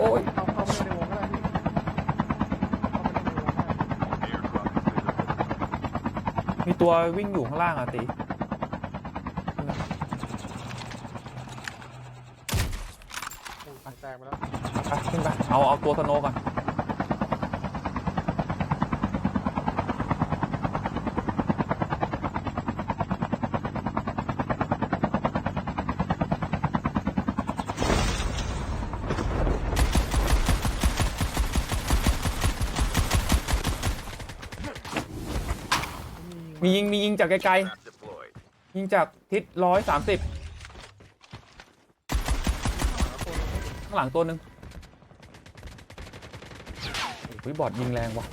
โอ้ยเข้าเข้าไม่ได้ในวงก็ได้พี่เข้าไม่ได้ในวงก็ได้ Airdrop is มีตัววิ่งอยู่ข้างล่างอะตีโอ้ยแตกไปแล้ว ไปขึ้นไปเอาเอาตัวสโนว์ก่อน มียิงมียิงจากไกล trap deployed. ๆยิงจากทิศร้อยสามสิบข้างหลังตัวหนึ่งโอ้ยบอดยิงแรงว่ะ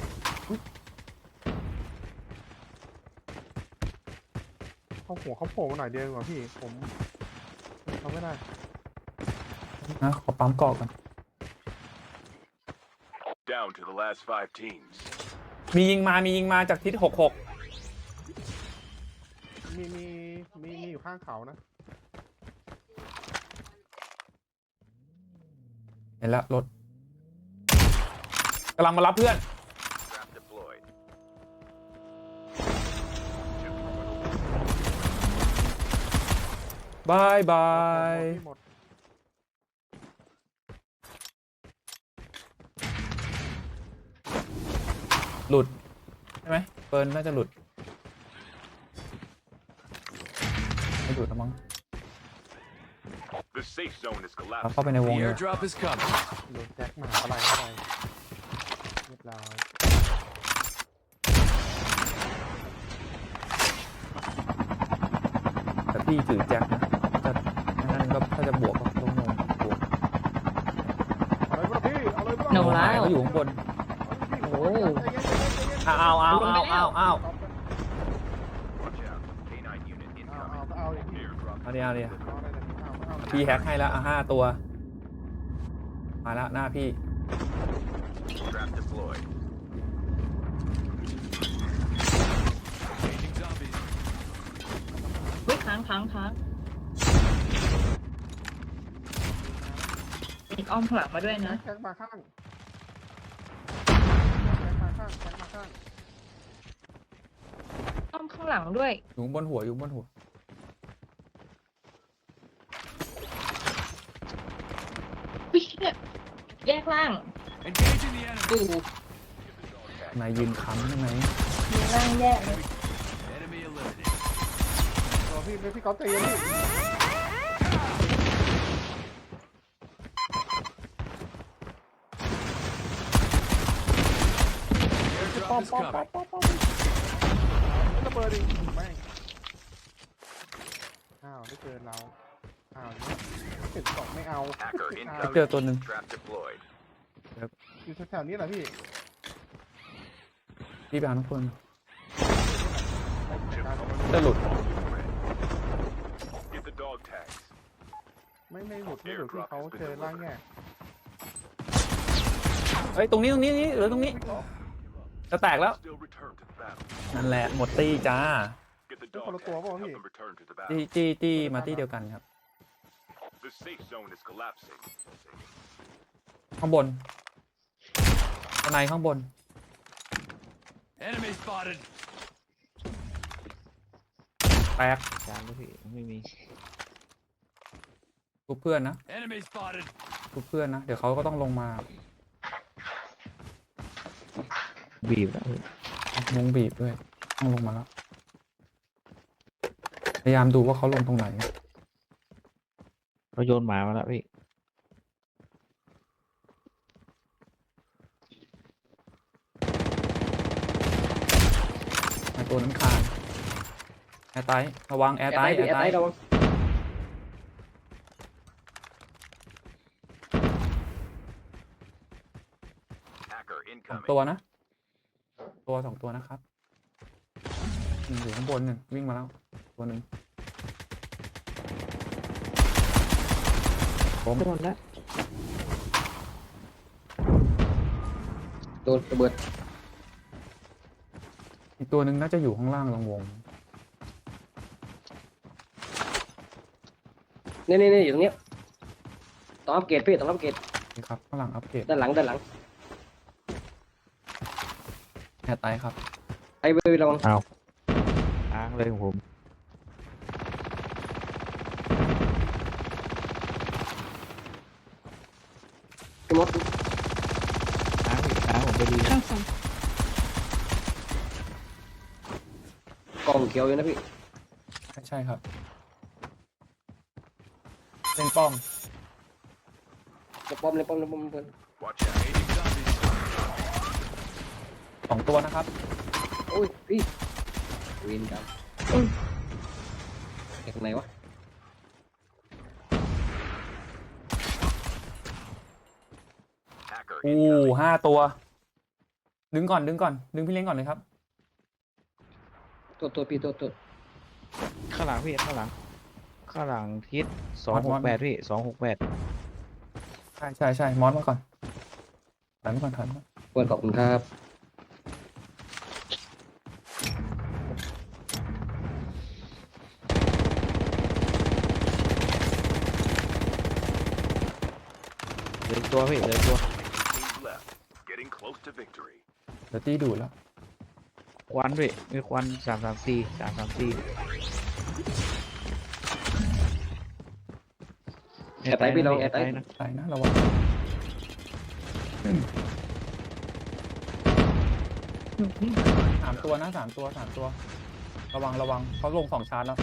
เข้าหัวเข้าโผล่มาหน่อยเดียวดีกว่าพี่ผมเขาไม่ได้นะขอปั๊มเกาะก่อน Down to the last five teams. มียิงมามียิงมาจากทิศหกหก มีมีมีมีอยู่ข้างเขานะ เห็นแล้วรถกำลังมารับเพื่อน Trap deployed. บายบายหมดหลุด ใช่ไหมเฟิร์นน่าจะหลุด ไม่หลุดแล้วมั้ง The safe zone is เรา collapsed. เข้าไปในวง The เลย airdrop is coming. โดนแจ็คมาหาอะไรเข้าไปเรียบร้อยแต่พี่ถือแจ็คนะจะนั่นก็ถ้าจะบวกก็ต้องงงบวกอะไรบ้างพี่เอาเลยบ้างหนูละหายก็อยู่ข้างบนโอ้ยอ้าวอ้าวอ้าวอ้าวอ้าวอ้าว Watch out. K9 unit เอา incoming. เอาเอาอย่างนี้ Airdrop เอาเดียวเอาเดียวเอาอะไรเนี่ยเอาเอาพี่แฮกให้แล้วอะห้าตัว มาแล้วหน้าพี่ trap deployed. Engaging zombies. วิค้างค้างค้างมีอ้อมผลักมาด้วยนะแจ็คมาข้างแจ็คมาข้างแจ็คมาข้าง อ้อมข้างหลังด้วย อยู่บนหัวอยู่บนหัววิเนี่ย แยกล่าง Engaging the enemy. ดูนายยืนค้ำใช่ไหมมีล่างแยกเลย Enemy eliminated. ตัวพี่พี่ก๊อฟใจเย็นพี่ป้อ Airdrop ม is ป้อมป้อม coming. ป้อมป้อมระเบิดดิแม่งอ้าวได้เจอเราอ้าวเห็น สองไม่เอา Hacker อ้าว incoming. เจอตัวหนึ่ง Trap deployed. อยู่แถวๆนี้แหละพี่พี่ไปหาทุกคนไปจัดการมันจะหลุด Get the dog tags. ไม่ไม่หลุดไม่หลุดที่เขาเจอร่างแง่เฮ้ยตรงนี้ตรงนี้นี่หลือตรงนี้ จะแตกแล้ว Still return to the battle. นั่นแหละหมดตี้จ้า Get the dog ละตัว tags. เปล่า Help พี่ them return to the ตี้ battle. ตี้ตี้มาตี้เดียวกันครับ The safe zone is collapsing. ข้างบนข้างในข้างบน Enemy spotted. แตกจานด้วยพี่ไม่มีทุกเพื่อนนะ Enemy spotted. ทุกเพื่อนนะ เดี๋ยวเขาก็ต้องลงมาบีบแล้วพี่วงบีบด้วย ต้องลงมาแล้ว พยายามดูว่าเขาลงตรงไหน เราโยนหมามาแล้วพี่ ไอตัวนั้นคานแอร์ไตท์ระวังแอร์ไตท์แอร์ไตท์ Hacker สอง incoming. ตัวนะ ตัวสองตัวนะครับหนึ่งอยู่ข้างบนหนึ่งวิ่งมาแล้ว ตัวหนึ่ง ผมโดนแล้วโดนระเบิดอีกตัวหนึ่งน่าจะอยู่ข้างล่างตรงวง นี่นี่นี่อยู่ตรงเนี้ยต้องอัปเกรดพี่ต้องอัปเกรดนี่ครับข้างหลังอัปเกรดด้านหลังด้านหลังแอร์ไตครับไอ้เบย์ระวังอ้างเลยของผม พี่มดอ้างพี่อ้างผมไปดีข้างสองกองเขียวอยู่นะพี่ใช่ใช่ครับเล่นป้อมจะป้อมเลยป้อมเลยป้อมเลย Watch out. Engaging zombies. สองตัวนะครับ โอ้ยพี่วินครับจากไหนวะ อู้ incoming. ห้าตัว ดึงก่อนดึงก่อน ดึงพี่เล้งก่อนเลยครับ ตัวตัวพี่ตัวตัวข้างหลังพี่ข้างหลัง ข้างหลังทิศสองมหอกสแปดพี่สองหกแปดใช่ใช่ใช่มอสมาก่อนถอยมาก่อนถอยมาก่อนเปิดขอบคุณครับเหลยตัวพี่เหลยตัว to victory. เดี๋ยวตีดูดแล้ว ควันพี่มีควันสามสามสี่สามสามสี่แอร์ไตพี่ลองแอร์ไตนะใช่นะระวังสามตัวนะสามตัวสามตัว ระวังระวังเขาลงสองชาร์จแล้ว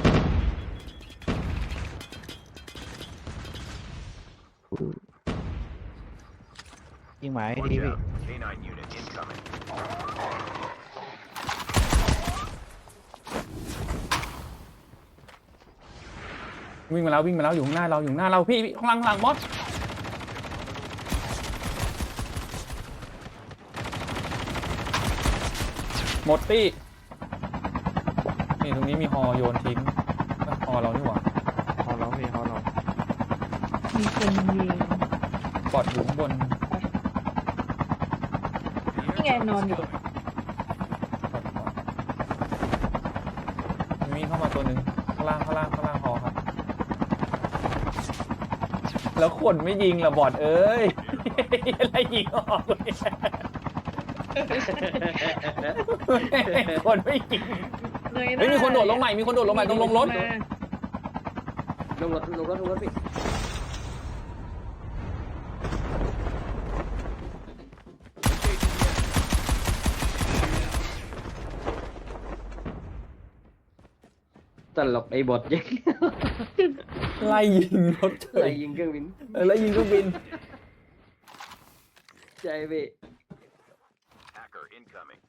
ยิงหมายให้ Watch ดีพี่ out. K9 unit incoming. วิ่งมาแล้ววิ่งมาแล้วอยู่ข้างหน้าเราอยู่ข้างหน้าเราพี่พี่ข้างหลังข้างหลังมอสหมดตี้นี่ตรงนี้มีฮอโยนทิ้งเอ้ยฮอเรานี่หว่าฮอเราพี่ฮอเรามีคนยิง ปอดอยู่ข้างบน The Yeah, airdrop no, is no. coming. ปอดปอดมีเข้ามาตัวหนึ่งข้างล่างข้างล่างข้างล่างฮอครับ แล้วคนไม่ยิงละบอดเอ้ย อะไรยิงออกเลยคนไม่ยิงเงยหเฮ้ยมีคนโดดลงใหม่มีคนโดดลงใหม่ตรงลงรถมาลงรถลงรถลงรถพี่ ตลกไอ้บอดยิงไล่ยิงรถเฉอะไรยยิงเครื่องบินเออไล่ยิงเครื่องบินใจพี่ Hacker incoming.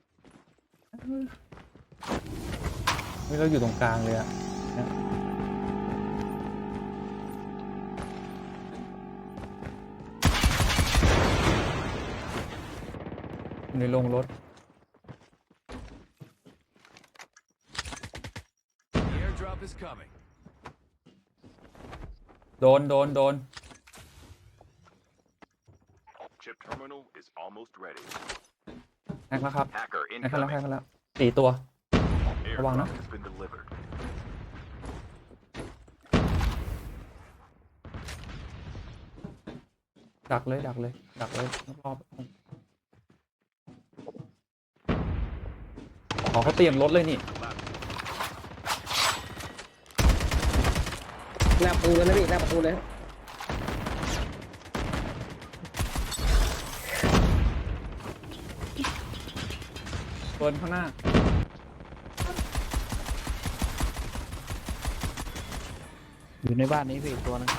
เฮ้ยเราอยู่ตรงกลางเลยอะเนี่ยอยู่ในโรงรถ The airdrop is coming. โดนโดนโดน Chip terminal is almost ready. แฮกแล้วครับ Hacker แฮกแล้วแฮ incoming. กแล้วสี่ตัว Airdrop Wang, no? has been delivered. ดักเลยดักเลย ดักเลยรอบๆอ๋อเขาเตรียมรถเลยนี่ หน้าประตูเลยนะพี่หน้าประตูเลยเฟิร์นข้างหน้า อยู่ในบ้านนี้พี่อีกตัวหนึง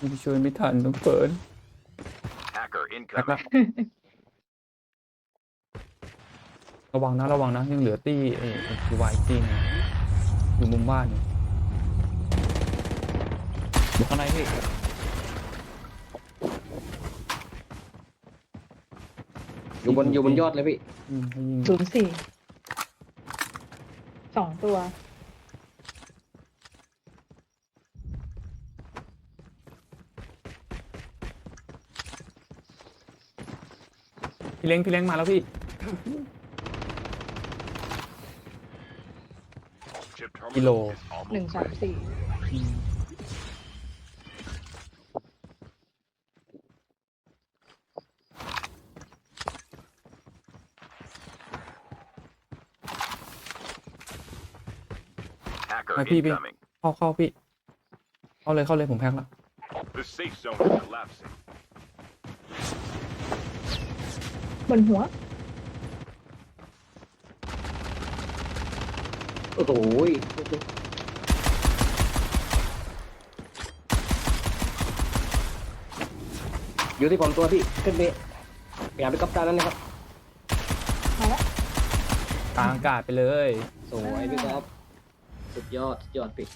ยิงช่วยไม่ทันต้องเฟิร์น Hacker แฮกแล้ incoming. ระวังนะระวังนะ ยังเหลือตี้เออคือวายตี้นึงอยู่มุมบ้านอยู่อยู่ข้างในพี่อยู่บนอยู่บนยอดเลยพี่อืมให้ยิงศูนย์สี่สองตัว พี่เล้งพี่เล้งมาแล้วพี่ กิโลหนึ่งสามสี่มาพี่พี่เข้าเข้าพี่ เข้าเลยเข้าเลยผมแพ็คแล้ว The บนหัว อ้โหยอยู่ที่ผมตัวพี่ ขึ้นไปอย่าไปกับตานั้นนะครับกลางอากาศไปเลย สวยพี่ก๊อฟสุดยอด สุดยอดพี่